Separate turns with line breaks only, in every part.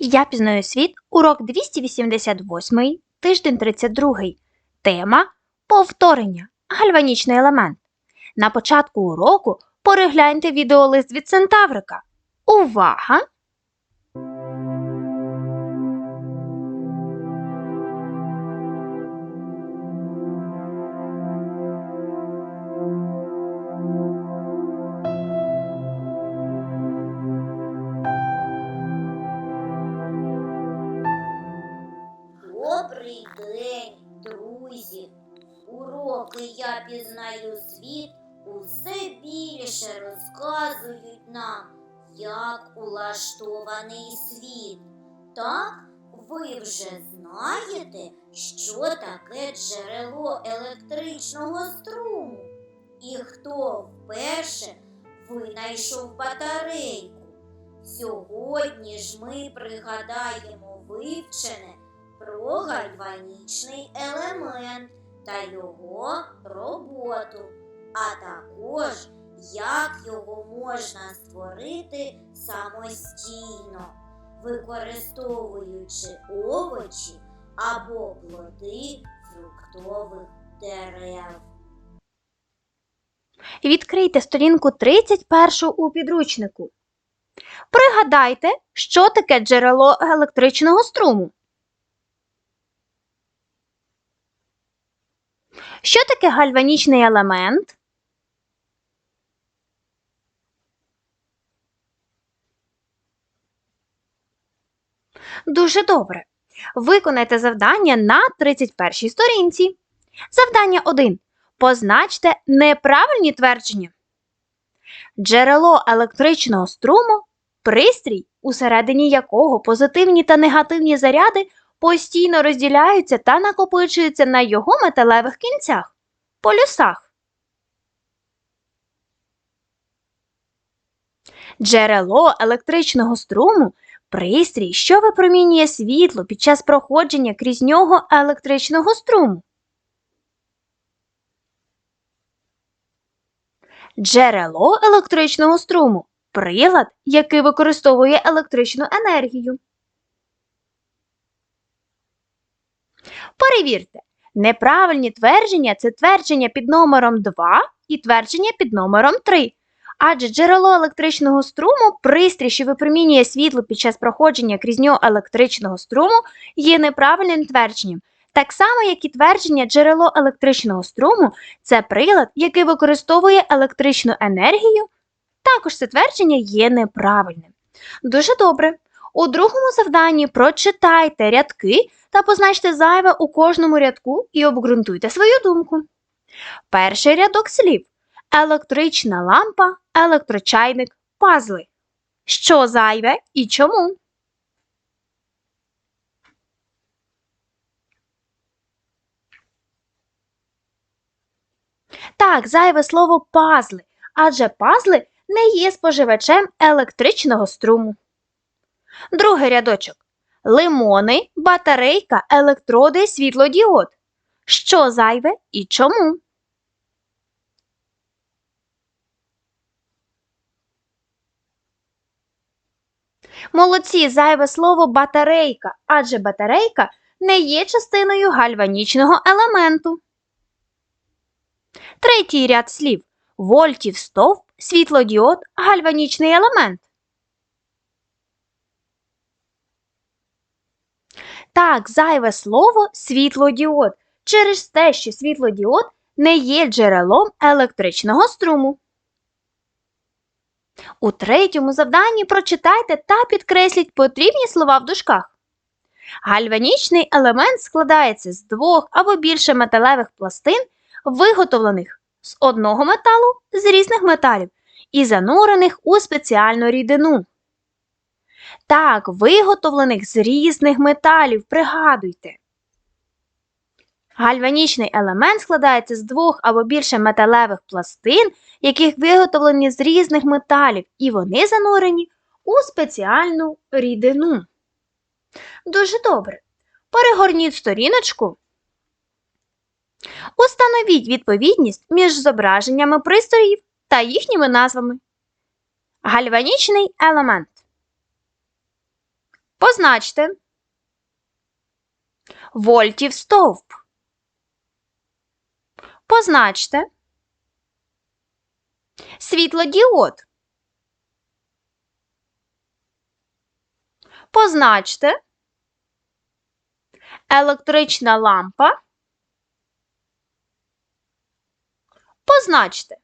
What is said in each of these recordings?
Я пізнаю світ, урок 288, тиждень 32. Тема Повторення. Гальванічний елемент. На початку уроку перегляньте відеолист від Центаврика. Увага!
Нам, як улаштований світ. Так, ви вже знаєте, що таке джерело електричного струму і хто вперше винайшов батарейку. Сьогодні ж ми пригадаємо вивчене про гальванічний елемент та його роботу, а також як його можна створити самостійно, використовуючи овочі або плоди фруктових дерев.
Відкрийте сторінку 31 у підручнику. Пригадайте, що таке джерело електричного струму. Що таке гальванічний елемент? Дуже добре. Виконайте завдання на 31 сторінці. Завдання 1. Позначте неправильні твердження. Джерело електричного струму пристрій, усередині якого позитивні та негативні заряди постійно розділяються та накопичуються на його металевих кінцях полюсах. Джерело електричного струму пристрій, що випромінює світло під час проходження крізь нього електричного струму. Джерело електричного струму прилад, який використовує електричну енергію. Перевірте, неправильні твердження це твердження під номером 2 і твердження під номером 3. Адже джерело електричного струму, пристрій, що випромінює світло під час проходження крізь нього електричного струму, є неправильним твердженням. Так само, як і твердження джерело електричного струму це прилад, який використовує електричну енергію. Також це твердження є неправильним. Дуже добре. У другому завданні прочитайте рядки та позначте зайве у кожному рядку і обґрунтуйте свою думку. Перший рядок слів електрична лампа, електрочайник, пазли. Що зайве і чому? Так, зайве слово пазли, адже пазли не є споживачем електричного струму. Другий рядочок. Лимони, батарейка, електроди, світлодіод. Що зайве і чому? Молодці зайве слово батарейка, адже батарейка не є частиною гальванічного елементу. Третій ряд слів вольтів стовп, світлодіод, гальванічний елемент. Так, зайве слово світлодіод через те, що світлодіод не є джерелом електричного струму. У третьому завданні прочитайте та підкресліть потрібні слова в дужках. Гальванічний елемент складається з двох або більше металевих пластин, виготовлених з одного металу з різних металів і занурених у спеціальну рідину. Так, виготовлених з різних металів, пригадуйте. Гальванічний елемент складається з двох або більше металевих пластин, яких виготовлені з різних металів, і вони занурені у спеціальну рідину. Дуже добре. Перегорніть сторіночку. Установіть відповідність між зображеннями пристроїв та їхніми назвами. Гальванічний елемент. Позначте. Вольтів стовп. Позначте. Світлодіод. Позначте. Електрична лампа. Позначте.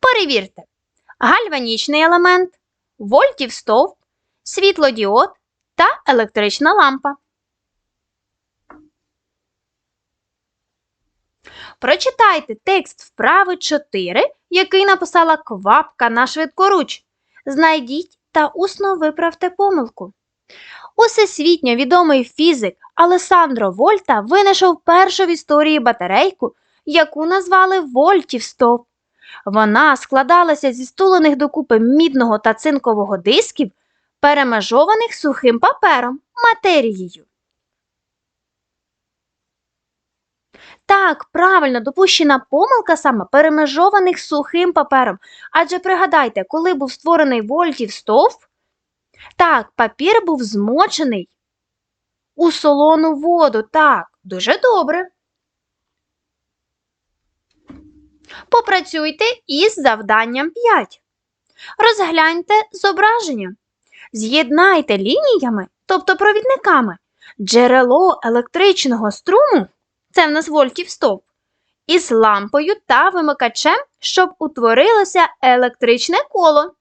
Перевірте. Гальванічний елемент, вольтів стовп, світлодіод та електрична лампа. Прочитайте текст вправи 4, який написала квапка на швидкоруч. Знайдіть та усно виправте помилку. Усесвітньо відомий фізик Алесандро Вольта винайшов першу в історії батарейку, яку назвали Вольтів стовп. Вона складалася зі стулених докупи мідного та цинкового дисків, перемежованих сухим папером, матерією. Так, правильно допущена помилка саме перемежованих сухим папером. Адже пригадайте, коли був створений вольтів стовп, так, папір був змочений у солону воду. Так, дуже добре. Попрацюйте із завданням 5. Розгляньте зображення. З'єднайте лініями, тобто провідниками, джерело електричного струму, це в нас вольтів стовп, із лампою та вимикачем, щоб утворилося електричне коло.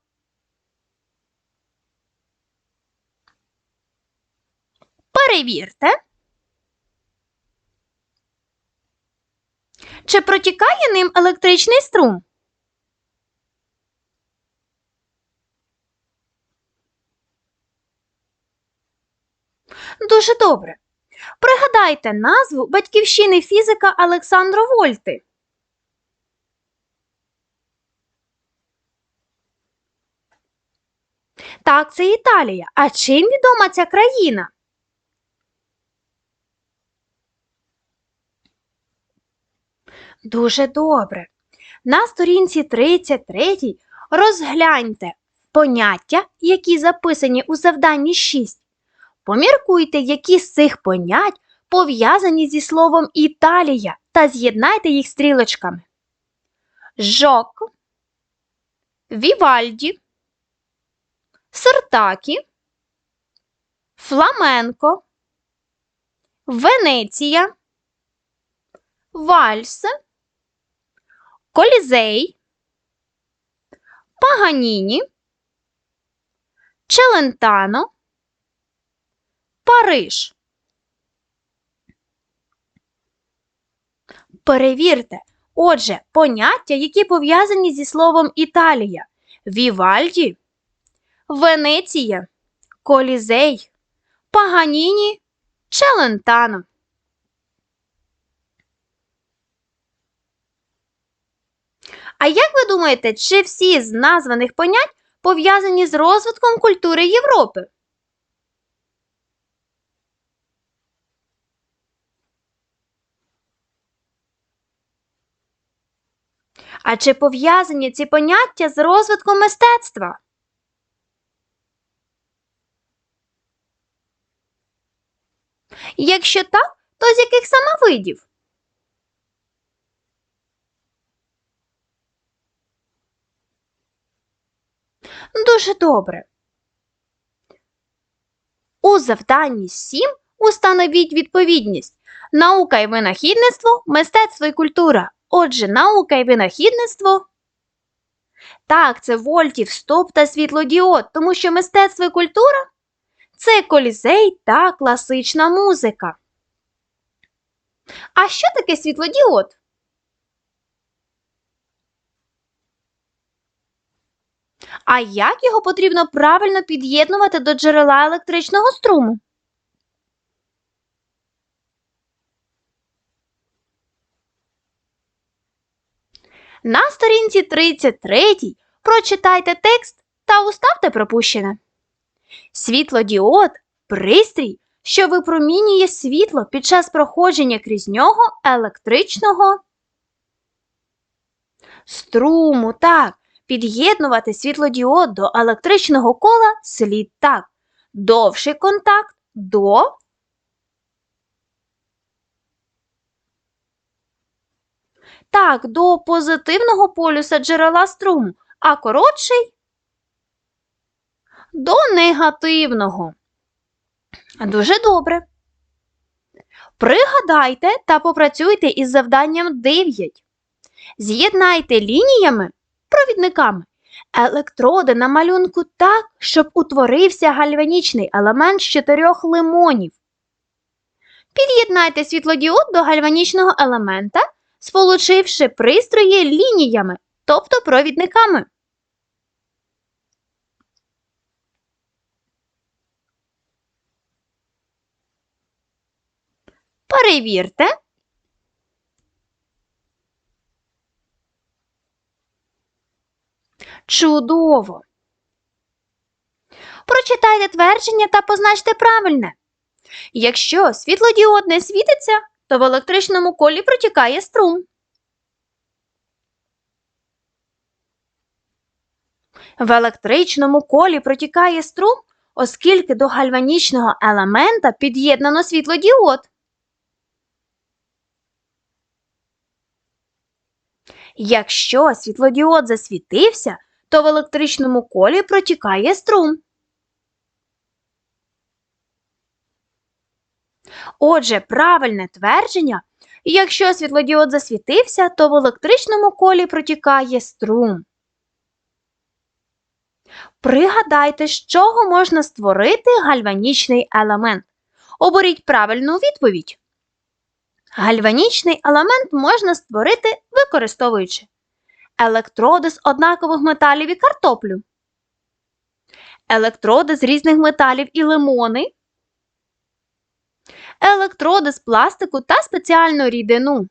Перевірте. Чи протікає ним електричний струм? Дуже добре. Пригадайте назву батьківщини фізика Олександро Вольти. Так, це Італія. А чим відома ця країна? Дуже добре. На сторінці 33 розгляньте поняття, які записані у завданні 6. Поміркуйте, які з цих понять пов'язані зі словом Італія та з'єднайте їх стрілочками. Жок, Вівальді, Сертакі, Фламенко, Венеція, Вальс, Колізей, Паганіні, Челентано, Париж. Перевірте. Отже, поняття, які пов'язані зі словом Італія, Вівальді, Венеція, Колізей, Паганіні, Челентано. А як ви думаєте, чи всі з названих понять пов'язані з розвитком культури Європи? А чи пов'язані ці поняття з розвитком мистецтва? Якщо так, то з яких саме видів? Дуже добре. У завданні 7 установіть відповідність. Наука і винахідництво, мистецтво і культура. Отже, наука і винахідництво. Так, це вольтів, стоп та світлодіод, тому що мистецтво і культура це колізей та класична музика. А що таке світлодіод? А як його потрібно правильно під'єднувати до джерела електричного струму? На сторінці 33 прочитайте текст та уставте пропущене. Світлодіод пристрій, що випромінює світло під час проходження крізь нього електричного струму. Так, Під'єднувати світлодіод до електричного кола слід так. Довший контакт до Так, до позитивного полюса джерела струму, а коротший до негативного. Дуже добре. Пригадайте та попрацюйте із завданням 9. З'єднайте лініями, провідниками, електроди на малюнку так, щоб утворився гальванічний елемент з чотирьох лимонів. Під'єднайте світлодіод до гальванічного елемента, сполучивши пристрої лініями, тобто провідниками. Перевірте. Чудово. Прочитайте твердження та позначте правильне. Якщо світлодіод не світиться, то в електричному колі протікає струм. В електричному колі протікає струм, оскільки до гальванічного елемента під'єднано світлодіод. Якщо світлодіод засвітився, то в електричному колі протікає струм. Отже, правильне твердження, якщо світлодіод засвітився, то в електричному колі протікає струм. Пригадайте, з чого можна створити гальванічний елемент. Оберіть правильну відповідь. Гальванічний елемент можна створити, використовуючи електроди з однакових металів і картоплю, електроди з різних металів і лимони, електроди з пластику та спеціальну рідину.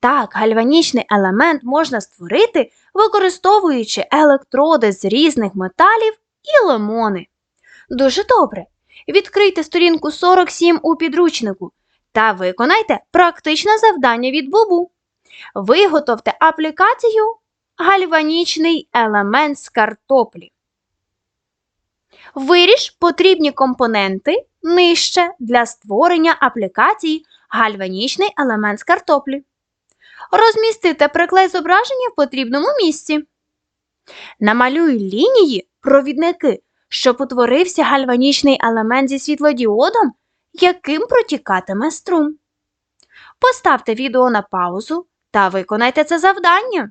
Так, гальванічний елемент можна створити, використовуючи електроди з різних металів і лимони. Дуже добре. Відкрийте сторінку 47 у підручнику та виконайте практичне завдання від Бубу. Виготовте аплікацію Гальванічний елемент з картоплі. Виріж потрібні компоненти нижче для створення аплікації Гальванічний елемент з картоплі. Розмістите приклей зображення в потрібному місці. Намалюй лінії провідники щоб утворився гальванічний елемент зі світлодіодом, яким протікатиме струм. Поставте відео на паузу та виконайте це завдання.